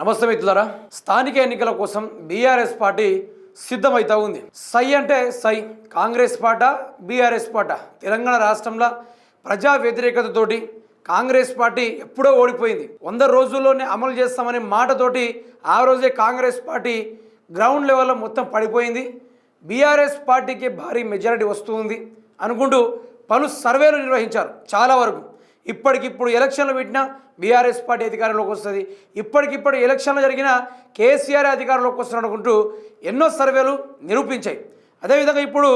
నమస్తే మిత్రులారా. స్థానిక ఎన్నికల కోసం బీఆర్ఎస్ పార్టీ సిద్ధమవుతా ఉంది. సై అంటే సై కాంగ్రెస్ పాట బీఆర్ఎస్ పాట. తెలంగాణ రాష్ట్రంలో ప్రజా వ్యతిరేకతతోటి కాంగ్రెస్ పార్టీ ఎప్పుడో ఓడిపోయింది. వంద రోజుల్లోనే అమలు చేస్తామనే మాటతోటి ఆ రోజే కాంగ్రెస్ పార్టీ గ్రౌండ్ లెవెల్లో మొత్తం పడిపోయింది. బీఆర్ఎస్ పార్టీకి భారీ మెజారిటీ వస్తుంది అనుకుంటూ పలు సర్వేలు నిర్వహించారు. చాలా వరకు ఇప్పటికిప్పుడు ఎలక్షన్లు పెట్టినా బీఆర్ఎస్ పార్టీ అధికారంలోకి వస్తుంది. ఇప్పటికిప్పుడు ఎలక్షన్లు జరిగిన కేసీఆర్ అధికారంలోకి వస్తుంది అనుకుంటూ ఎన్నో సర్వేలు నిరూపించాయి. అదేవిధంగా ఇప్పుడు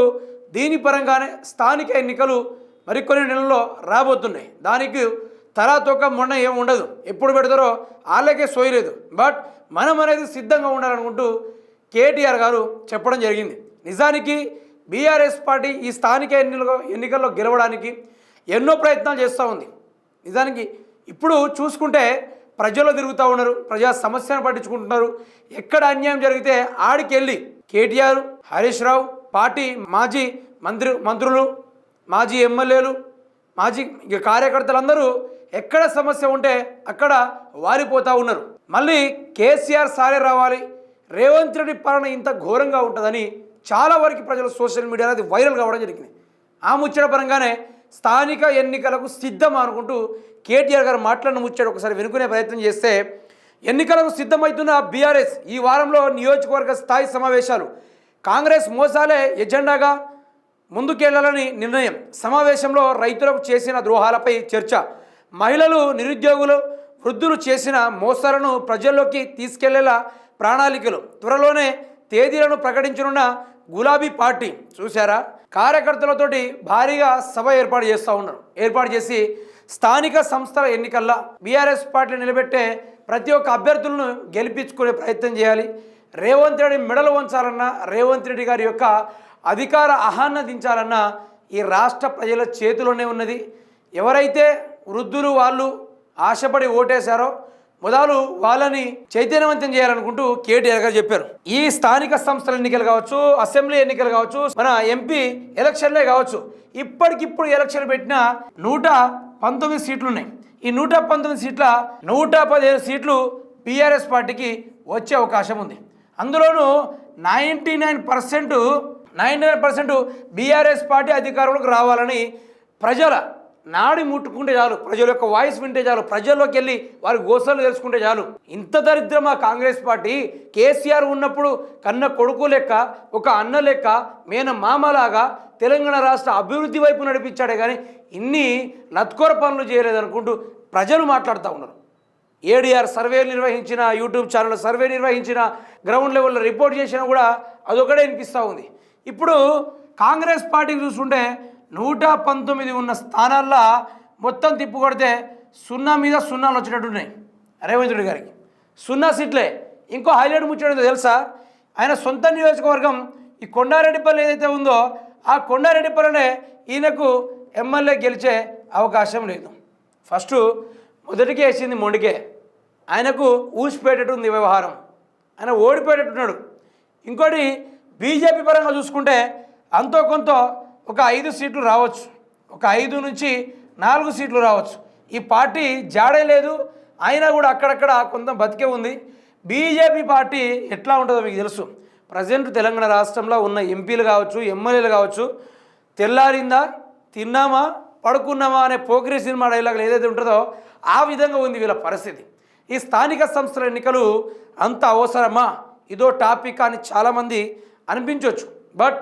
దీని పరంగానే స్థానిక ఎన్నికలు మరికొన్ని నెలల్లో రాబోతున్నాయి. దానికి తలాతోక మొన్న ఏం ఉండదు. ఎప్పుడు పెడతారో వాళ్ళకే సోయలేదు బట్ మనం అనేది సిద్ధంగా ఉండాలనుకుంటూ కేటీఆర్ గారు చెప్పడం జరిగింది. నిజానికి బీఆర్ఎస్ పార్టీ ఈ స్థానిక ఎన్నికల్లో ఎన్నికల్లో గెలవడానికి ఎన్నో ప్రయత్నాలు చేస్తూ ఉంది. నిజానికి ఇప్పుడు చూసుకుంటే ప్రజలు తిరుగుతూ ఉన్నారు ప్రజా సమస్యను పట్టించుకుంటున్నారు. ఎక్కడ అన్యాయం జరిగితే ఆడికి వెళ్ళి కేటీఆర్ హరీష్ రావు పార్టీ మాజీ మంత్రి మంత్రులు మాజీ ఎమ్మెల్యేలు మాజీ కార్యకర్తలందరూ ఎక్కడ సమస్య ఉంటే అక్కడ వారిపోతూ ఉన్నారు. మళ్ళీ కేసీఆర్ సారే రావాలి రేవంత్ రెడ్డి పాలన ఇంత ఘోరంగా ఉంటుందని చాలా వరకు ప్రజలు సోషల్ మీడియాలో అది వైరల్ కావడం జరిగింది. ఆ ముచ్చట పరంగానే స్థానిక ఎన్నికలకు సిద్ధం అనుకుంటూ కేటీఆర్ గారు మాట్లాడిన ముచ్చాడు ఒకసారి వెనుకునే ప్రయత్నం చేస్తే ఎన్నికలకు సిద్ధమవుతున్న బీఆర్ఎస్ ఈ వారంలో నియోజకవర్గ స్థాయి సమావేశాలు. కాంగ్రెస్ మోసాలే ఎజెండాగా ముందుకెళ్ళాలని నిర్ణయం. సమావేశంలో రైతులకు చేసిన ద్రోహాలపై చర్చ. మహిళలు నిరుద్యోగులు వృద్ధులు చేసిన మోసాలను ప్రజల్లోకి తీసుకెళ్ళేలా ప్రణాళికలు. త్వరలోనే తేదీలను ప్రకటించనున్న గులాబీ పార్టీ. చూశారా? కార్యకర్తలతోటి భారీగా సభ ఏర్పాటు చేస్తూ ఉన్నారు. ఏర్పాటు చేసి స్థానిక సంస్థల ఎన్నికల్లో బీఆర్ఎస్ పార్టీ నిలబెట్టే ప్రతి ఒక్క అభ్యర్థులను గెలిపించుకునే ప్రయత్నం చేయాలి. రేవంత్ రెడ్డి మెడలు వంచాలన్నా రేవంత్ రెడ్డి గారి యొక్క అధికార అహాన్న ఈ రాష్ట్ర ప్రజల చేతిలోనే ఉన్నది. ఎవరైతే వృద్ధులు వాళ్ళు ఆశపడి ఓటేశారో మొదలు వాళ్ళని చైతన్యవంతం చేయాలనుకుంటూ కేటీఆర్ గారు చెప్పారు. ఈ స్థానిక సంస్థల ఎన్నికలు కావచ్చు అసెంబ్లీ ఎన్నికలు కావచ్చు మన ఎంపీ ఎలక్షన్లే కావచ్చు ఇప్పటికిప్పుడు ఎలక్షన్ పెట్టిన నూట పంతొమ్మిది సీట్లు ఉన్నాయి ఈ నూట పంతొమ్మిది సీట్ల నూట పదిహేను సీట్లు బీఆర్ఎస్ పార్టీకి వచ్చే అవకాశం ఉంది. అందులోనూ ninety nine percent ninety nine percent BRS party అధికారంలోకి రావాలని ప్రజల నాడి ముట్టుకుంటే చాలు ప్రజల యొక్క వాయిస్ వింటే చాలు ప్రజల్లోకి వెళ్ళి వారి గోసాలు తెలుసుకుంటే చాలు. ఇంత దరిద్రం ఆ కాంగ్రెస్ పార్టీ. కేసీఆర్ ఉన్నప్పుడు కన్న కొడుకు లెక్క ఒక అన్న లెక్క మేన మామలాగా తెలంగాణ రాష్ట్ర అభివృద్ధి వైపు నడిపించాడే కానీ ఇన్ని లత్కోర పనులు చేయలేదనుకుంటూ ప్రజలు మాట్లాడుతూ ఉన్నారు. ఏడిఆర్ సర్వే నిర్వహించిన యూట్యూబ్ ఛానల్ సర్వే నిర్వహించిన గ్రౌండ్ లెవెల్లో రిపోర్ట్ చేసినా కూడా అదొకటే వినిపిస్తూ ఉంది. ఇప్పుడు కాంగ్రెస్ పార్టీకి చూసుకుంటే నూట పంతొమ్మిది ఉన్న స్థానాల్లో మొత్తం తిప్పు కొడితే సున్నా మీద సున్నాలు వచ్చినట్టున్నాయి. రేవంత్ రెడ్డి గారికి. సున్నా సీట్లే. ఇంకో హైలైట్ ముచ్చడం తెలుసా? ఆయన సొంత నియోజకవర్గం ఈ కొండారెడ్డిపల్లి ఏదైతే ఉందో ఆ కొండారెడ్డిపల్లినే ఈయనకు ఎమ్మెల్యే గెలిచే అవకాశం లేదు. ఫస్ట్ మొదటికే వేసింది మొండికే. ఆయనకు ఊసిపోయేటట్టుంది వ్యవహారం. ఆయన ఓడిపోయేటట్టున్నాడు. ఇంకోటి బీజేపీ పరంగా చూసుకుంటే అంతో కొంత ఒక ఐదు సీట్లు రావచ్చు. ఒక ఐదు నుంచి నాలుగు సీట్లు రావచ్చు. ఈ పార్టీ జాడే లేదు. అయినా కూడా అక్కడక్కడ కొంత బతికే ఉంది. బీజేపీ పార్టీ ఎట్లా ఉంటుందో మీకు తెలుసు. ప్రజెంట్ తెలంగాణ రాష్ట్రంలో ఉన్న ఎంపీలు కావచ్చు ఎమ్మెల్యేలు కావచ్చు తెల్లారిందా తిన్నామా పడుకున్నామా అనే పోకిరి సినిమా డైలాగులు ఏదైతే ఉంటుందో ఆ విధంగా ఉంది వీళ్ళ పరిస్థితి. ఈ స్థానిక సంస్థల ఎన్నికలు అంత అవసరమా? ఇదో టాపిక్ అని చాలామంది అనిపించవచ్చు బట్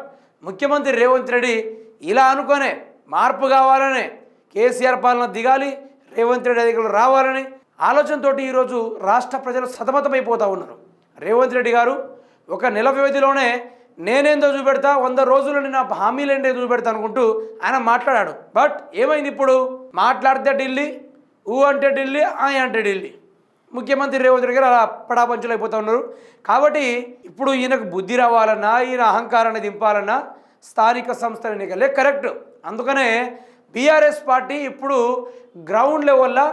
ముఖ్యమంత్రి రేవంత్ రెడ్డి ఇలా అనుకోనే మార్పు కావాలని కేసీఆర్ పాలన దిగాలి రేవంత్ రెడ్డి అధికారులు రావాలని ఆలోచనతోటి ఈరోజు రాష్ట్ర ప్రజలు సతమతమైపోతూ ఉన్నారు. రేవంత్ రెడ్డి గారు ఒక నెల వ్యవధిలోనే నేనేందో చూపెడతా వంద రోజులు నా హామీలు ఏంటో చూపెడతా అనుకుంటూ ఆయన మాట్లాడాడు. బట్ ఏమైంది ఇప్పుడు? మాట్లాడితే ఢిల్లీ ఊ అంటే ఢిల్లీ ఆ అంటే ఢిల్లీ. ముఖ్యమంత్రి రేవంత్ రెడ్డి గారు అలా పడాపంచులు అయిపోతూ ఉన్నారు. కాబట్టి ఇప్పుడు ఈయనకు బుద్ధి రావాలన్నా ఈయన అహంకారాన్ని దింపాలన్నా స్థానిక సంస్థల ఎన్నికలే కరెక్ట్. అందుకనే బీఆర్ఎస్ పార్టీ ఇప్పుడు గ్రౌండ్ లెవెల్లో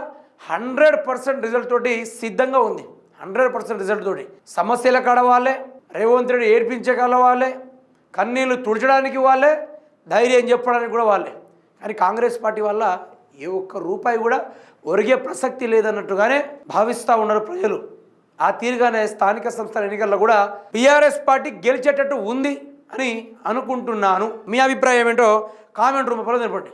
హండ్రెడ్ పర్సెంట్ రిజల్ట్ తోటి సిద్ధంగా ఉంది. హండ్రెడ్ పర్సెంట్ రిజల్ట్ తోటి. సమస్యల కాడ వాళ్ళే రేవంత్ రెడ్డి ఏడ్పించగల వాళ్ళే కన్నీళ్ళు తుడచడానికి వాళ్ళే ధైర్యం చెప్పడానికి కూడా వాళ్ళే. కానీ కాంగ్రెస్ పార్టీ వల్ల ఏ ఒక్క రూపాయి కూడా ఒరిగే ప్రసక్తి లేదన్నట్టుగానే భావిస్తూ ఉన్నారు ప్రజలు. ఆ తీరుగానే స్థానిక సంస్థల ఎన్నికల్లో కూడా బీఆర్ఎస్ పార్టీ గెలిచేటట్టు ఉంది అని అనుకుంటున్నాను. మీ అభిప్రాయం ఏంటో కామెంట్ రూపంలో తెలపండి